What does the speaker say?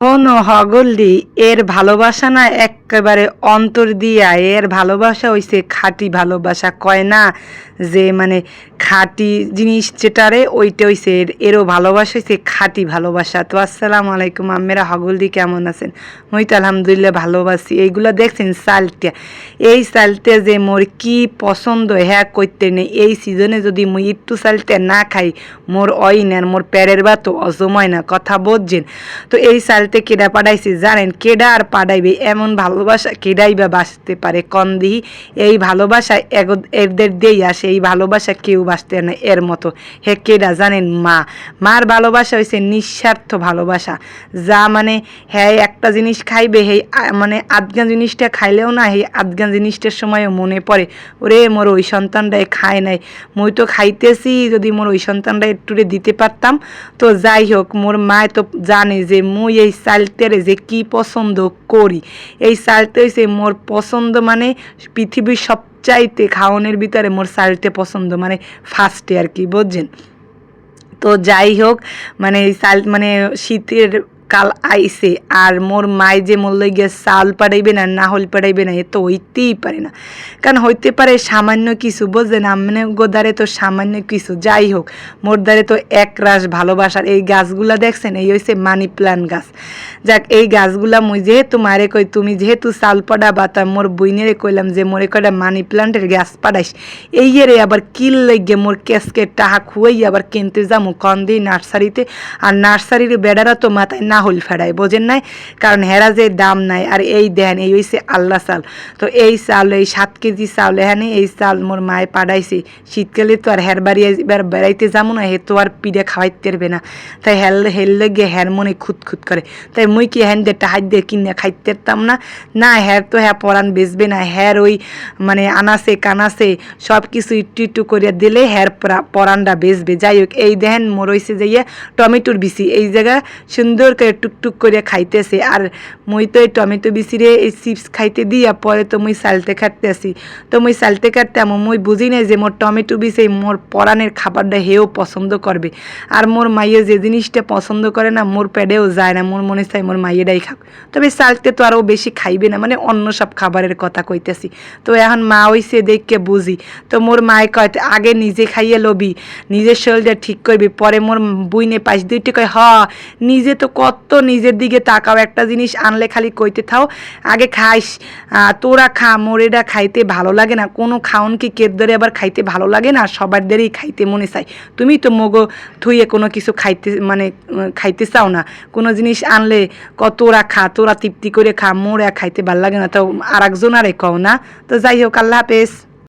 কোনো হগল্লি এর ভালোবাসা না একেবারে অন্তর দিয়া, এর ভালোবাসা হইছে খাঁটি ভালোবাসা। কয় না যে মানে খাঁটি জিনিস যেটারে ওইটা হইছে, এর, এরও ভালোবাসা হইছে খাঁটি ভালোবাসা। তো আসসালামু আলাইকুম আমেরা হগলদি কেমন আছেন? মই তো আলহামদুলিল্লাহ ভালোবাসি এইগুলো দেখছেন সালটা এই সালতে যে মোর কি পছন্দ হ্যাঁ করতে নেই। এই সিজনে যদি মুই একটু সালতে না খাই, মোর অইন নেন মোর প্যারের বা তো অসময় না, কথা বুঝছেন তো এই সালতে কেডা পাঠাইছে, জানেন, কেডা আর পাঠাইবে, এমন ভালোবাসা কেডাই বা বাঁচতে পারে, কন দিহি, এই ভালোবাসা এদের দিয়েই আসে, এই ভালোবাসা কেউ বাঁচতে না, এর মতো। হে কেডা, জানেন, মা, মার ভালোবাসা হয়েছে নিঃস্বার্থ ভালোবাসা। যা মানে হ্যাঁ একটা জিনিস খাইবে আ- মানে আধগান জিনিসটা খাইলেও না সেই আধগান জিনিসটার সময়ও মনে পড়ে। ওরে, মোর ওই সন্তানটাই খায় নাই। মই তো খাইতেছি, যদি মোর ওই সন্তানটা একটুরে দিতে পারতাম, তো যাই হোক, মোর মায় তো জানে যে, মুই এই চালতেরে যে কি পছন্দ করি এই সালতে হয়েছে মোর পছন্দ মানে পৃথিবীর সবচাইতে খাওয়ানোর ভিতরে মোর সালতে পছন্দ মানে ফার্স্টে আর কি বুঝছেন তো যাই হোক মানে এই সাল মানে শীতের কাল আইসে আর মোর মায় যে মোর গিয়ে চাল পাড়াইবে না না হল পাড়াইবে না, এ তো হইতেই পারে না। কারণ হইতে পারে সামান্য কিছু, বুঝলেন? আমনে গোদারে তো সামান্য কিছু, যাই হোক, মোর দ্বারে তো এক রাস ভালোবাসার। এই গাছগুলা দেখছেন? এই হইছে মানি প্লান্ট গাছ। যাক, এই গাছগুলা মুই যেহেতু মারে কই, তুমি যেহেতু চাল পাড়া বা তা মোর বইনেরে কইলাম যে মোরে কয়টা মানি প্লান্টের গাছ পাড়াইস। এই রে আবার কিল লেগে মোর কেসকে টাহা খুয়াই আবার কিনতে যামু কন দিই নার্সারিতে। আর নার্সারির বেড়ারা তো মাথায় না হল ফেড়ায় বোঝেন নাই? কারণ হেরা যে দাম নাই, আর এই দেন, এই হইছে আল্লাহ চাল। তো এই চাল, এই সাত কেজি চাল এখানে, এই চাল মোর মায়ে পাঠাইছে। শীতকালে তো আর হের বাড়ি এবার বেড়াইতে যাব না, হে তো আর পিড়ে খাওয়াইতে পারবে না। তাই হেল হেললে গিয়ে হ্যার মনে খুঁত খুঁত করে। তাই মুই কি হ্যান দিয়ে টাহাই দিয়ে কিনে খাইতে পারতাম না? না হ্যার তো হ্যাঁ পরান বেচবে না। হ্যার ওই মানে আনাসে কানাসে সব কিছু একটু একটু করে দিলে হ্যার পরা- পরানটা বেচবে। যাই হোক, এই দেখেন মোর হইছে যাইয়া টমেটোর বিচি। এই জায়গা সুন্দর করে টুকটুক করে খাইতেছে। আর মুই তো এই টমেটো বিচিরে এই চিপস খাইতে দিয়া পরে তো মুই সালতে আসি তো মুই সালতে কাটতে আমো মুই বুঝি নাই যে মোর টমেটো বিচে মোর পরানের খাবারটা হেও পছন্দ করবে। আর মোর মাইয়ে যে জিনিসটা পছন্দ করে না মোর পেটেও যায় না মোর মনে চাই মোর মাইয়েটাই খাক। তবে সালতে তো আরও বেশি খাইবে না মানে অন্য সব খাবারের কথা কইতেছি। তো এখন মা হইছে দেখকে বুঝি। তো মোর মায়ে কয়, আগে নিজে খাইয়ে লবি, নিজের শরীরটা ঠিক করবি। পরে মোর বুইনে পাইস দুইটি কয়, হ, নিজে তো কত নিজের দিকে তাকাও, একটা জিনিস আনলে খালি কইতে থাও, আগে খাইস তোরা খা মোর এটা খাইতে ভালো লাগে না, কোনো খাওন কি কের ধরে আবার খাইতে ভালো লাগে না, সবার দেরই খাইতে মনে চাই তুমি তো মগো থুইয়ে কোনো কিছু খাইতে মানে খাইতে চাও না। কোনো জিনিস আনলে ক, তোরা খা, তোরা তৃপ্তি করে খা, মোর খাইতে ভালো লাগে না তো আর একজন আরে কও না। তো যাই হোক, আল্লাহ হাফেজ।